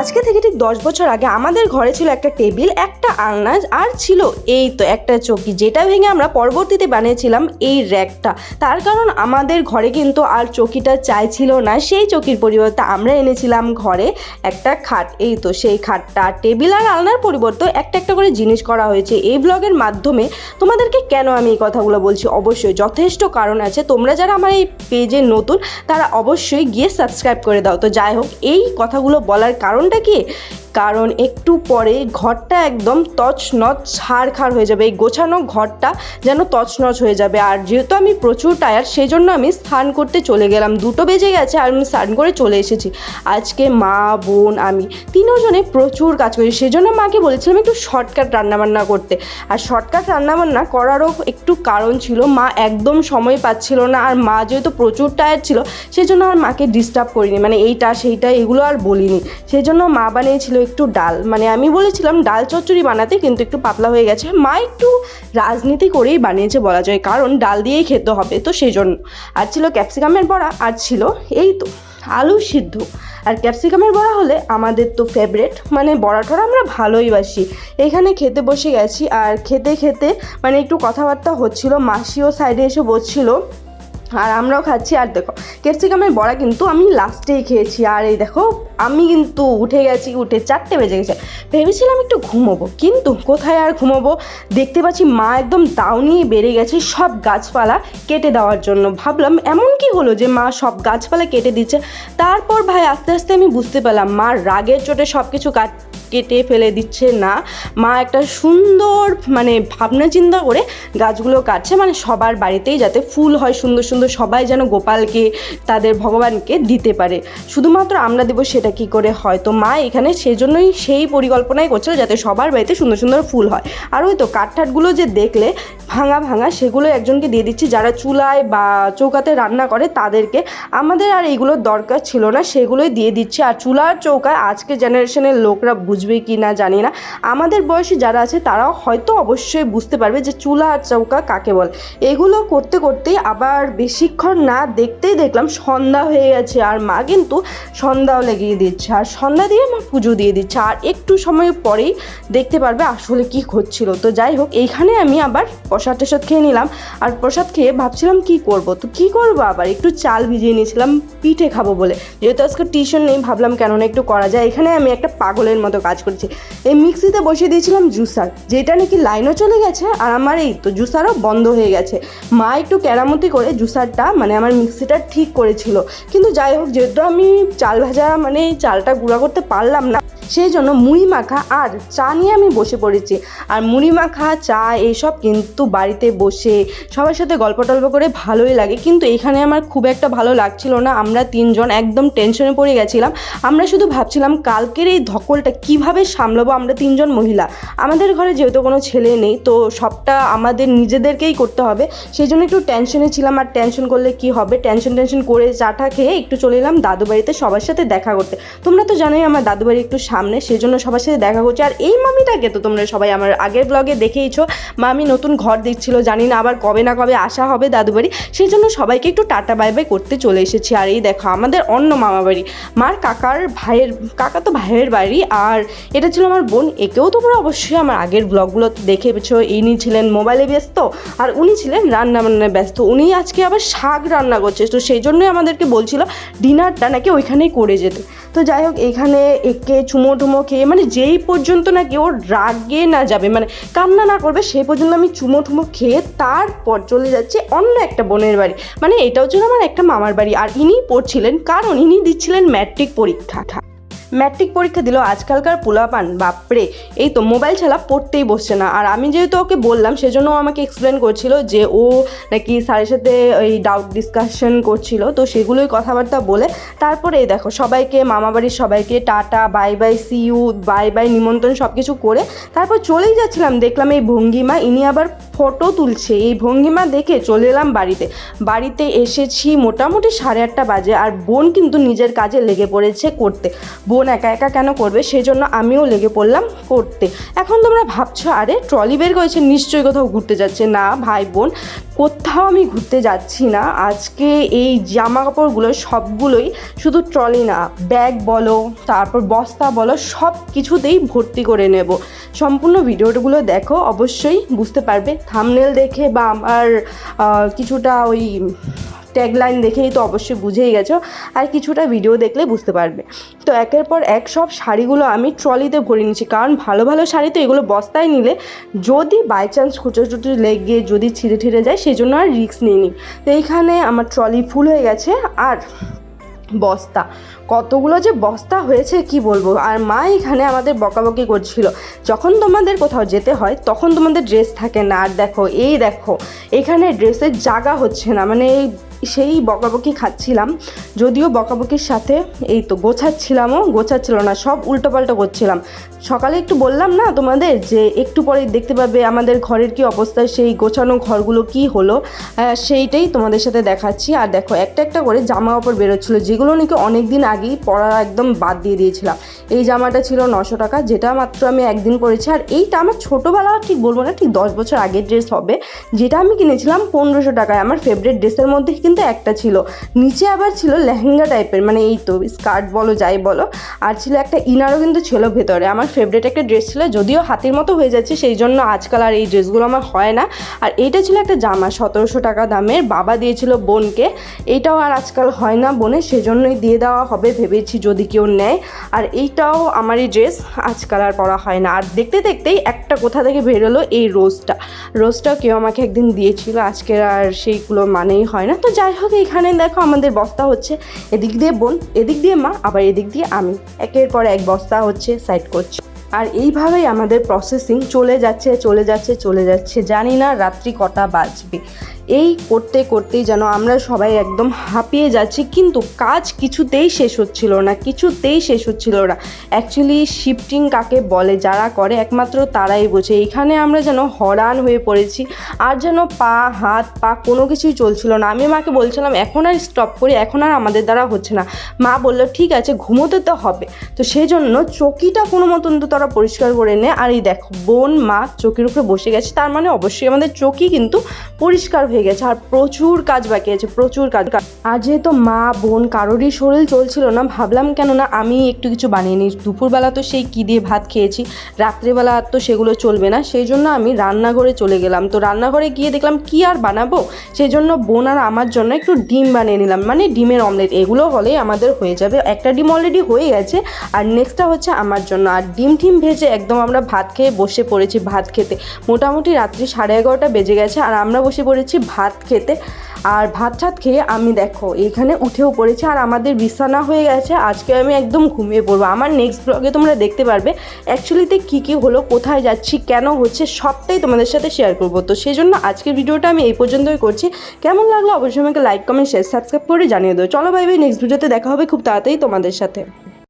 আজকে থেকে ঠিক দশ বছর আগে আমাদের ঘরে ছিল একটা টেবিল, একটা আলনা আর ছিল এই তো একটা চৌকি, যেটা ভেঙে আমরা পরবর্তীতে বানিয়েছিলাম এই র্যাকটা। তার কারণ আমাদের ঘরে কিন্তু আর চৌকিটা চাইছিল না, সেই চৌকির পরিবর্তে আমরা এনেছিলাম ঘরে একটা খাট। এই তো সেই খাটটা, টেবিল আর আলনার পরিবর্তে একটা একটা করে জিনিস করা হয়েছে। এই ব্লগের মাধ্যমে তোমাদেরকে কেন আমি এই কথাগুলো বলছি? অবশ্যই যথেষ্ট কারণ আছে। তোমরা যারা আমার এই পেজে নতুন, তারা অবশ্যই গিয়ে সাবস্ক্রাইব করে দাও। তো যাই হোক, এই কথাগুলো বলার কারণটা কি? কারণ একটু পরে ঘরটা একদম তছনছ ছাড়খাড় হয়ে যাবে। এই গোছানো ঘরটা যেন তছনছ হয়ে যাবে। আর যেহেতু আমি প্রচুর টায়ার সেই জন্য আমি স্নান করতে চলে গেলাম। দুটো বেজে গেছে আর আমি স্নান করে চলে এসেছি। আজকে মা, বোন, আমি তিনজনে প্রচুর কাজ করি সেজন্য মাকে বলেছিলাম একটু শর্টকাট রান্নাবান্না করতে। আর শর্টকাট রান্নাবান্না করারও একটু কারণ ছিল, মা একদম সময় পাচ্ছিল না। আর মা যেহেতু প্রচুর টায়ার ছিল, সেজন্য আর মাকে ডিস্টার্ব করিনি। মানে এইটা, সেইটা, এগুলো আর বলিনি। সেজন্য মা বানিয়েছিল একটু ডাল। মানে আমি বলেছিলাম ডাল চচ্চড়ি বানাতে, কিন্তু একটু পাতলা হয়ে গেছে। মা একটু রাজনীতি করেই বানিয়েছে বলা যায়, কারণ ডাল দিয়েই খেতে হবে, তো সেই জন্য আর ছিল ক্যাপসিকামের বড়া, আর ছিল এই তো, আলু সিদ্ধ। আর ক্যাপসিকামের বড়া হলে আমাদের তো ফেভারেট মানে বড়া টড়া আমরা ভালোই বাসি। এখানে খেতে বসে গেছি, আর খেতে খেতে মানে একটু কথাবার্তা হচ্ছিল, মাসিও সাইডে এসে বসছিল। আর আমরাও খাচ্ছি। আর দেখো, ক্যাপসিকামের বড়া কিন্তু আমি লাস্টেই খেয়েছি। আর এই দেখো, আমি কিন্তু উঠে গেছি, উঠে চারটে বেজে গেছে। ভেবেছিলাম একটু ঘুমোবো, কিন্তু কোথায় আর ঘুমোবো? দেখতে পাচ্ছি মা একদম দাও নিয়ে বেড়ে গেছে সব গাছপালা কেটে দেওয়ার জন্য। ভাবলাম এমন কি হলো যে মা সব গাছপালা কেটে দিচ্ছে? তারপর ভাই আস্তে আস্তে আমি বুঝতে পারলাম, মা রাগের চোটে সব কিছু কাট কেটে ফেলে দিচ্ছে না। মা একটা সুন্দর মানে ভাবনা চিন্তা করে গাছগুলো কাটছে। মানে সবার বাড়িতেই যাতে ফুল হয়, সুন্দর সুন্দর সবাই যেন গোপালকে, তাদের ভগবানকে দিতে পারে। শুধুমাত্র আমরা দেবো সেটা কি করে হয়? তো মা এখানে সেজন্যই সেই পরিকল্পনাই করছিল যাতে সবার বাড়িতে সুন্দর সুন্দর ফুল হয়। আর ওই তো কাঠঠাটগুলো যে দেখলে, ভাঙা ভাঙা, সেগুলো একজনকে দিয়ে দিচ্ছি। যারা চুলায় বা চৌকাতে রান্না করে তাদেরকে। আমাদের আর এইগুলোর দরকার ছিল না, সেগুলোই দিয়ে দিচ্ছি। আর চুলার চৌকায় আজকে জেনারেশনের লোকরা বুঝবে কি না জানি না। আমাদের বয়সী যারা আছে, তারাও হয়তো অবশ্যই বুঝতে পারবে যে চুলা আর চৌকা কাকে বলে। এগুলো করতে করতেই আবার বেশিক্ষণ না দেখতেই দেখলাম সন্ধ্যা হয়ে গেছে আর মা কিন্তু সন্ধ্যাও লাগিয়ে দিচ্ছে। আর সন্ধ্যা দিয়ে মা পুজো দিয়ে দিচ্ছে। আর একটু সময় পরেই দেখতে পারবে আসলে কি হচ্ছিল। তো যাই হোক, এইখানে আমি আবার প্রসাদ টসাদ খেয়ে নিলাম। আর প্রসাদ খেয়ে ভাবছিলাম কি করব? তো কি করব আবার? একটু চাল ভিজিয়ে নিয়েছিলাম, পিঠে খাব বলে। যেহেতু আজকে টিউশন নেই, ভাবলাম কেন না একটু করা যায়। এখানে আমি একটা পাগলের মতো কাজ করেছে। এই মিক্সিতে বসিয়ে দিয়েছিলাম জুসার, যেটা নাকি লাইনও চলে গেছে আর আমার এই তো জুসারও বন্ধ হয়ে গেছে। মা একটু কেরামতি করে জুসারটা মানে আমার মিক্সিটা ঠিক করেছিল। কিন্তু যাই হোক, যেহেতু আমি চাল ভাজা মানে চালটা গুঁড়া করতে পারলাম না সেই জন্য মুড়ি মাখা আর চা নিয়ে আমি বসে পড়েছি। আর মুড়ি মাখা, চা এইসব কিন্তু বাড়িতে বসে সবার সাথে গল্প টল্প করে ভালোই লাগে। কিন্তু এখানে আমার খুব একটা ভালো লাগছিল না। আমরা তিনজন একদম টেনশনে পড়ে গেছিলাম। আমরা শুধু ভাবছিলাম কালকের এই ধকলটা কীভাবে সামলাবো? আমরা তিনজন মহিলা। আমাদের ঘরে যেহেতু কোনো ছেলে নেই, তো সবটা আমাদের নিজেদেরকেই করতে হবে। সেই জন্য একটু টেনশনে ছিলাম। আর টেনশন করলে কি হবে? টেনশন টেনশন করে চাটা খেয়ে একটু চলে এলাম দাদু বাড়িতে সবার সাথে দেখা করতে। তোমরা তো জানোই আমার দাদু বাড়ি একটু সামনে সেই জন্য সবার সাথে দেখা করছে আর এই মামিটাকে তো তোমরা সবাই আমার আগের ব্লগে দেখেইছো। মামি নতুন ঘর দিচ্ছিল জানি না আবার কবে না কবে আসা হবে দাদু বাড়ি সেই জন্য সবাইকে একটু টাটা বাই বাই করতে চলে এসেছি। আর এই দেখো, আমাদের অন্য মামা বাড়ি মার কাকার ভাইয়ের, কাকা তো ভাইয়ের বাড়ি। আর এটা ছিল আমার বোন, একেও তোমরা অবশ্যই আমার আগের ব্লগগুলো দেখেছ ইনি ছিলেন মোবাইলে ব্যস্ত, আর উনি ছিলেন রান্না বান্নায় ব্যস্ত। উনি আজকে আবার শাক রান্না করছে, তো সেই জন্যই আমাদেরকে বলছিল ডিনারটা নাকি ওইখানেই করে যেতে। তো যাই হোক, এখানে একে চুমো টুমো খেয়ে মানে যেই পর্যন্ত না ওর রাগে না যাবে মানে কান্না না করবে, সেই পর্যন্ত আমি চুমো টুমো খেয়ে তারপর চলে যাচ্ছি অন্য একটা বোনের বাড়ি। মানে এটাও ছিল আমার একটা মামার বাড়ি, আর ইনি পড়ছিলেন, কারণ ইনি দিচ্ছিলেন ম্যাট্রিক পরীক্ষা। ম্যাট্রিক পরীক্ষা দিল আজকালকার পোলাপান, বাপরে। এই তো মোবাইল ছাড়া পড়তেই বসছে না। আর আমি যেহেতু ওকে বললাম, সেজন্য আমাকে এক্সপ্লেন করছিল যে ও নাকি স্যারের সাথে ওই ডাউট ডিসকাশন করছিল। তো সেগুলোই কথাবার্তা বলে তারপরে এই দেখো, সবাইকে, মামাবাড়ির সবাইকে, tata bye bye see you bye bye নিমন্ত্রণ সব কিছু করে তারপর চলেই যাচ্ছিলাম। দেখলাম এই ভঙ্গিমা, ইনি আবার ফটো তুলছে। এই ভঙ্গিমা দেখে চলে এলাম বাড়িতে। বাড়িতে এসেছি মোটামুটি সাড়ে আটটা বাজে, আর বোন কিন্তু নিজের কাজে লেগে পড়েছে করতে। বোন বোন একা একা কেন করবে? সেই জন্য আমিও লেগে পড়লাম করতে। এখন তোমরা ভাবছ, আরে ট্রলি বের করেছে, নিশ্চয়ই কোথাও ঘুরতে যাচ্ছে। না ভাই, বোন, কোথাও আমি ঘুরতে যাচ্ছি না। আজকে এই জামা কাপড়গুলো সবগুলোই শুধু ট্রলি না ব্যাগ বলো, তারপর বস্তা বলো সব কিছুতেই ভর্তি করে নেব। সম্পূর্ণ ভিডিওগুলো দেখো, অবশ্যই বুঝতে পারবে। থামনেল দেখে বা আমার কিছুটা ওই ট্যাগলাইন দেখেই তো অবশ্যই বুঝেই গেছো। আর কিছুটা ভিডিও দেখলে বুঝতে পারবে। তো একের পর এক সব শাড়িগুলো আমি ট্রলিতে ভরে নিচ্ছি কারণ ভালো ভালো শাড়ি তো এগুলো বস্তায় নিলে যদি বাই চান্স খুঁচো খুচো লেগে যদি ছিঁড়ে ঠিড়ে যায় সেই জন্য আর রিস্ক নিইনি তো এইখানে আমার ট্রলি ফুল হয়ে গেছে। আর বস্তা, কতগুলো যে বস্তা হয়েছে কি বলব? আর মা এখানে আমাদের বকাবকি করছিল। যখন তোমাদের কোথাও যেতে হয়, তখন তোমাদের ড্রেস থাকে না। আর দেখো, এই দেখো, এখানে ড্রেসের জায়গা হচ্ছে না। মানে সেই বকাবকি খাচ্ছিলাম। যদিও বকাবকির সাথে এই তো গোছাচ্ছিলামও, গোছাচ্ছিল না, সব উল্টোপাল্টো করছিলাম। সকালে একটু বললাম না তোমাদের যে একটু পরে দেখতে পাবে আমাদের ঘরের কি অবস্থা, সেই গোছানো ঘরগুলো কি হলো সেইটাই তোমাদের সাথে দেখাচ্ছি। আর দেখো, একটা একটা করে জামা কাপড় বেরোচ্ছিলো, যেগুলো নাকি অনেক দিন আগেই পরা একদম বাদ দিয়ে দিয়েছিলাম। এই জামাটা ছিল নশো টাকা, যেটা মাত্র আমি একদিন পরেছি। আর এইটা আমার ছোটোবেলা ঠিক বলব না, ঠিক দশ বছর আগের ড্রেস হবে, যেটা আমি কিনেছিলাম পনেরোশো টাকায়। আমার ফেভারিট ড্রেসের মধ্যে কিন্তু একটা ছিল। নিচে আবার ছিল লেহেঙ্গা টাইপের মানে এই তো স্কার্ট বলো, যাই বলো। আর ছিল একটা ইনারও কিন্তু ছিল ভেতরে। আমার ফেভারিট একটা ড্রেস ছিল, যদিও হাতের মতো হয়ে যাচ্ছে, সেই জন্য আজকাল আর এই ড্রেসগুলো আমার হয় না। আর এইটা ছিল একটা জামা, সতেরোশো টাকা দামের। বাবা দিয়েছিল বোনকে। এইটাও আর আজকাল হয় না বোনে সেজন্যই দিয়ে দেওয়া হবে, ভেবেছি যদি কেউ নেয়। আর এইটাও আমারই ড্রেস আজকাল আর পরা হয় না। আর দেখতে দেখতেই একটা কোথা থেকে বেরোলো এই রোজটা রোজটাও কেউ আমাকে একদিন দিয়েছিল, আজকের আর সেইগুলো মানেই হয় না। তো যাই হোক, এখানে দেখো আমাদের বস্তা হচ্ছে। এদিক দিয়ে বোন, এদিক দিয়ে মা, আবার এদিক দিয়ে আমি। একের পর এক বস্তা হচ্ছে সাইড করছি। আর এইভাবেই আমাদের প্রসেসিং চলে যাচ্ছে চলে যাচ্ছে চলে যাচ্ছে। জানি না রাত্রি কটা বাজবে। এই করতে করতেই যেন আমরা সবাই একদম হাঁপিয়ে যাচ্ছি, কিন্তু কাজ কিছুতেই শেষ হচ্ছিল না, কিছুতেই শেষ হচ্ছিল না। অ্যাকচুয়ালি শিফটিং কাকে বলে, যারা করে একমাত্র তারাই বোঝে। এখানে আমরা যেন হরান হয়ে পড়েছি, আর যেন পা, হাত, পা কোনো কিছুই চলছিল না। আমি মাকে বলছিলাম, এখন আর স্টপ করি, এখন আর আমাদের দ্বারা হচ্ছে না। মা বলল, ঠিক আছে, ঘুমোতে তো হবে। তো সেই জন্য চকিটা কোনো মতন তো তারা পরিষ্কার করে নেয় আর এই দেখো, বোন, মা চকির উপরে বসে গেছে, তার মানে অবশ্যই আমাদের চকি কিন্তু পরিষ্কার হয়ে গেছে আর প্রচুর কাজ বাকি আছে, প্রচুর কাজ। আর যেহেতু মা, বোন কারোরই শরীর চলছিল না, ভাবলাম কেন না আমি একটু কিছু বানিয়ে নিই। দুপুরবেলা তো সেই কী দিয়ে ভাত খেয়েছি, রাত্রেবেলা তো সেগুলো চলবে না, সেই জন্য আমি রান্নাঘরে চলে গেলাম। তো রান্নাঘরে গিয়ে দেখলাম কি আর বানাবো, সেই জন্য বোন আর আমার জন্য একটু ডিম বানিয়ে নিলাম। মানে ডিমের অমলেট, এগুলো হলেই আমাদের হয়ে যাবে। একটা ডিম অলরেডি হয়ে গেছে, আর নেক্সটটা হচ্ছে আমার জন্য। আর ডিম টিম ভেজে একদম আমরা ভাত খেয়ে বসে পড়েছি ভাত খেতে। মোটামুটি রাত্রি সাড়ে এগারোটা বেজে গেছে, আর আমরা বসে পড়েছি ভাত খেতে। আর ভাত টাত খেয়ে আমি দেখো, এখানে উঠেও পড়েছি আর আমাদের বিছানা হয়ে গেছে। আজকে আমি একদম ঘুমিয়ে পড়ব। আমার নেক্সট ব্লগে তোমরা দেখতে পারবে অ্যাকচুয়ালিতে কী কী হলো, কোথায় যাচ্ছি, কেন হচ্ছে, সবটাই তোমাদের সাথে শেয়ার করব। তো সেই জন্য আজকের ভিডিওটা আমি এই পর্যন্তই করছি। কেমন লাগল, অবশ্যই আমাকে লাইক কমেন্ট শেয়ার সাবস্ক্রাইব করে জানিয়ে দেবো চলো ভাই নেক্সট ভিডিওতে দেখা হবে খুব তাড়াতাড়ি তোমাদের সাথে।